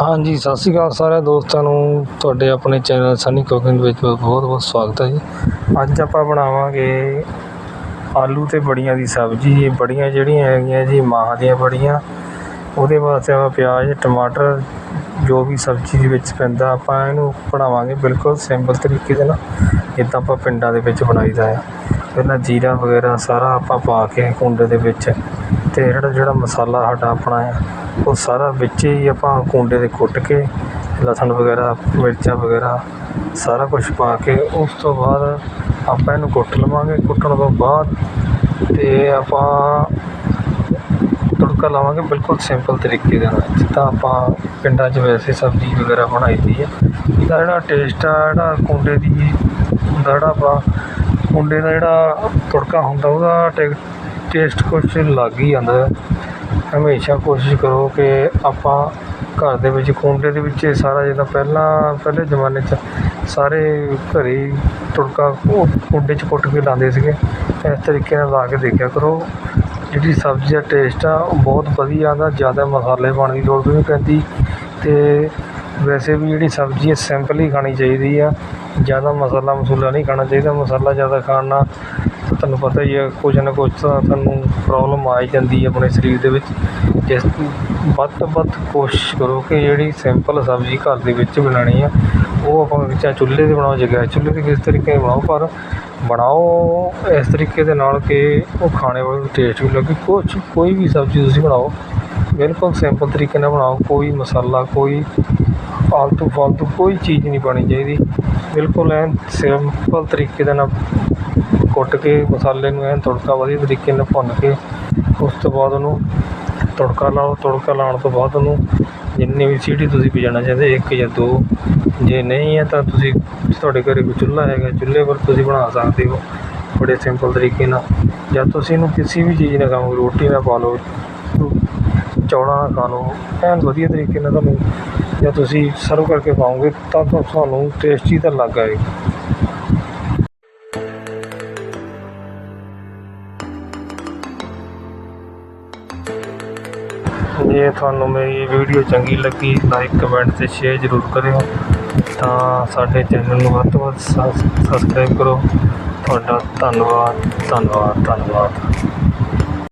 ਹਾਂਜੀ, ਸਤਿ ਸ਼੍ਰੀ ਅਕਾਲ ਸਾਰੇ ਦੋਸਤਾਂ ਨੂੰ। ਤੁਹਾਡੇ ਆਪਣੇ ਚੈਨਲ ਸਨੀ ਕੁਕਿੰਗ ਵਿੱਚ ਬਹੁਤ ਬਹੁਤ ਸਵਾਗਤ ਹੈ ਜੀ। ਅੱਜ ਆਪਾਂ ਬਣਾਵਾਂਗੇ ਆਲੂ ਤੇ ਬੜੀਆਂ ਦੀ ਸਬਜ਼ੀ। ਇਹ ਬੜੀਆਂ ਜਿਹੜੀਆਂ ਹੈਗੀਆਂ ਜੀ, ਮਾਹ ਦੀਆਂ ਬੜੀਆਂ। ਉਹਦੇ ਵਾਸਤੇ ਆਪਾਂ ਪਿਆਜ਼, ਟਮਾਟਰ, ਜੋ ਵੀ ਸਬਜ਼ੀ ਦੇ ਵਿੱਚ ਪੈਂਦਾ, ਆਪਾਂ ਇਹਨੂੰ ਬਣਾਵਾਂਗੇ ਬਿਲਕੁਲ ਸਿੰਪਲ ਤਰੀਕੇ ਦੇ ਨਾਲ। ਜਿੱਦਾਂ ਆਪਾਂ ਪਿੰਡਾਂ ਦੇ ਵਿੱਚ ਬਣਾਈਦਾ ਹੈ ਪਹਿਲਾਂ ਜੀਰਾ ਵਗੈਰਾ ਸਾਰਾ ਆਪਾਂ ਪਾ ਕੇ ਕੁੰਡੇ ਦੇ ਵਿੱਚ ਅਤੇ ਜਿਹੜਾ ਜਿਹੜਾ ਮਸਾਲਾ ਸਾਡਾ ਆਪਣਾ ਆ ਉਹ ਸਾਰਾ ਵਿੱਚ ਹੀ ਆਪਾਂ ਕੁੰਡੇ ਦੇ ਕੁੱਟ ਕੇ, ਲਸਣ ਵਗੈਰਾ, ਮਿਰਚਾਂ ਵਗੈਰਾ ਸਾਰਾ ਕੁਛ ਪਾ ਕੇ, ਉਸ ਤੋਂ ਬਾਅਦ ਆਪਾਂ ਇਹਨੂੰ ਕੁੱਟ ਲਵਾਂਗੇ। ਕੁੱਟਣ ਤੋਂ ਬਾਅਦ ਅਤੇ ਆਪਾਂ ਤੜਕਾ ਲਾਵਾਂਗੇ ਬਿਲਕੁਲ ਸਿੰਪਲ ਤਰੀਕੇ ਦੇ ਨਾਲ। ਜਿੱਦਾਂ ਆਪਾਂ ਪਿੰਡਾਂ 'ਚ ਵੈਸੇ ਸਬਜ਼ੀ ਵਗੈਰਾ ਬਣਾਈ ਦੀ ਆ ਇਹਦਾ ਜਿਹੜਾ ਟੇਸਟ ਆ, ਜਿਹੜਾ ਕੁੰਡੇ ਦੀ ਹੁੰਦਾ ਜਿਹੜਾ ਆਪਾਂ ਕੁੰਡੇ ਦਾ ਜਿਹੜਾ ਤੁੜਕਾ ਹੁੰਦਾ, ਉਹਦਾ ਟੇ ਟੇਸਟ ਕੁਛ ਲੱਗ ਹੀ ਆਉਂਦਾ ਹਮੇਸ਼ਾ ਕੋਸ਼ਿਸ਼ ਕਰੋ ਕਿ ਆਪਾਂ ਘਰ ਦੇ ਵਿੱਚ ਕੁੰਡੇ ਦੇ ਵਿੱਚ ਇਹ ਸਾਰਾ ਜਿੱਦਾਂ ਪਹਿਲਾਂ, ਪਹਿਲੇ ਜ਼ਮਾਨੇ 'ਚ ਸਾਰੇ ਘਰ ਹੀ ਤੜਕਾ ਉਹ ਕੁੰਡੇ 'ਚ ਕੁੱਟ ਕੇ ਲਾਉਂਦੇ ਸੀਗੇ। ਇਸ ਤਰੀਕੇ ਨਾਲ ਲਾ ਕੇ ਦੇਖਿਆ ਕਰੋ, ਜਿਹੜੀ ਸਬਜ਼ੀ ਦਾ ਟੇਸਟ ਆ, ਉਹ ਬਹੁਤ ਵਧੀਆ ਆਉਂਦਾ, ਜ਼ਿਆਦਾ ਮਸਾਲੇ ਪਾਉਣ ਦੀ ਲੋੜ ਵੀ ਨਹੀਂ ਪੈਂਦੀ। ਅਤੇ ਵੈਸੇ ਵੀ ਜਿਹੜੀ ਸਬਜ਼ੀ ਹੈ ਸਿੰਪਲ ਹੀ ਖਾਣੀ ਚਾਹੀਦੀ ਆ। ਜ਼ਿਆਦਾ ਮਸਾਲਾ ਮਸੂਲਾ ਨਹੀਂ ਖਾਣਾ ਚਾਹੀਦਾ, ਮਸਾਲਾ ਜ਼ਿਆਦਾ ਖਾਣ ਨਾਲ ਤੁਹਾਨੂੰ ਪਤਾ ਹੀ ਹੈ ਕੁਝ ਨਾ ਕੁਝ ਤਾਂ ਤੁਹਾਨੂੰ ਪ੍ਰੋਬਲਮ ਆ ਹੀ ਜਾਂਦੀ ਹੈ ਆਪਣੇ ਸਰੀਰ ਦੇ ਵਿੱਚ। ਜਿਸ ਵੱਧ ਤੋਂ ਵੱਧ ਕੋਸ਼ਿਸ਼ ਕਰੋ ਕਿ ਜਿਹੜੀ ਸਿੰਪਲ ਸਬਜ਼ੀ ਘਰ ਦੇ ਵਿੱਚ ਬਣਾਉਣੀ ਆ, ਉਹ ਆਪਾਂ ਚਾਹੇ ਚੁੱਲ੍ਹੇ 'ਤੇ ਬਣਾਓ ਜਾਂ ਗੈਸ ਚੁੱਲ੍ਹੇ 'ਤੇ ਕਿਸ ਤਰੀਕੇ ਬਣਾਓ, ਪਰ ਬਣਾਓ ਇਸ ਤਰੀਕੇ ਦੇ ਨਾਲ ਕਿ ਉਹ ਖਾਣੇ ਵਾਲੇ ਨੂੰ ਟੇਸਟ ਵੀ ਲੱਗੇ। ਕੁਛ, ਕੋਈ ਵੀ ਸਬਜ਼ੀ ਤੁਸੀਂ ਬਣਾਓ ਬਿਲਕੁਲ ਸਿੰਪਲ ਤਰੀਕੇ ਨਾਲ ਬਣਾਓ, ਕੋਈ ਮਸਾਲਾ, ਕੋਈ ਆਲਤੂ ਫਾਲਤੂ ਕੋਈ ਚੀਜ਼ ਨਹੀਂ ਪਾਉਣੀ ਚਾਹੀਦੀ। ਬਿਲਕੁਲ ਐਨ ਸਿੰਪਲ ਤਰੀਕੇ ਦੇ ਨਾਲ ਕੁੱਟ ਕੇ, ਮਸਾਲੇ ਨੂੰ ਐਨ ਤੜਕਾ ਵਧੀਆ ਤਰੀਕੇ ਨਾਲ ਭੁੰਨ ਕੇ, ਉਸ ਤੋਂ ਬਾਅਦ ਉਹਨੂੰ ਤੜਕਾ ਲਾਓ। ਤੜਕਾ ਲਾਉਣ ਤੋਂ ਬਾਅਦ ਉਹਨੂੰ ਜਿੰਨੀ ਵੀ ਸੀਟੀ ਤੁਸੀਂ ਵਜਾਉਣਾ ਚਾਹੁੰਦੇ, ਇੱਕ ਜਾਂ ਦੋ। ਜੇ ਨਹੀਂ ਹੈ ਤਾਂ ਤੁਸੀਂ ਤੁਹਾਡੇ ਘਰੇ ਕੋਈ ਚੁੱਲ੍ਹਾ ਹੈਗਾ, ਚੁੱਲ੍ਹੇ ਪਰ ਤੁਸੀਂ ਬਣਾ ਸਕਦੇ ਹੋ। ਬੜੇ ਸਿੰਪਲ ਤਰੀਕੇ ਨਾਲ। ਜਾਂ ਤੁਸੀਂ ਇਹਨੂੰ ਕਿਸੇ ਵੀ ਚੀਜ਼ ਨਾਲ ਖਾਓ ਰੋਟੀ ਨਾਲ ਪਾ ਲਓ। ਚੌੜਾ ਨਾਲ ਖਾ ਲਓ। ਐਨ ਵਧੀਆ ਤਰੀਕੇ ਨਾਲ ਤੁਹਾਨੂੰ ਜਾਂ ਤੁਸੀਂ ਸਰਵ ਕਰਕੇ ਖਾਓਗੇ ਤਾਂ ਤੁਹਾਨੂੰ ਟੇਸਟੀ ਤਾਂ ਲੱਗ ਆਏਗਾ। ਜੇ ਤੁਹਾਨੂੰ ਮੇਰੀ ਵੀਡੀਓ ਚੰਗੀ ਲੱਗੀ ਲਾਈਕ ਕਮੈਂਟ ਤੇ ਸ਼ੇਅਰ ਜ਼ਰੂਰ ਕਰਿਓ। ਤਾਂ ਸਾਡੇ ਚੈਨਲ ਨੂੰ ਵੱਧ ਤੋਂ ਵੱਧ ਸਬਸਕ੍ਰਾਈਬ ਕਰੋ। ਤੁਹਾਡਾ ਧੰਨਵਾਦ ਧੰਨਵਾਦ ਧੰਨਵਾਦ।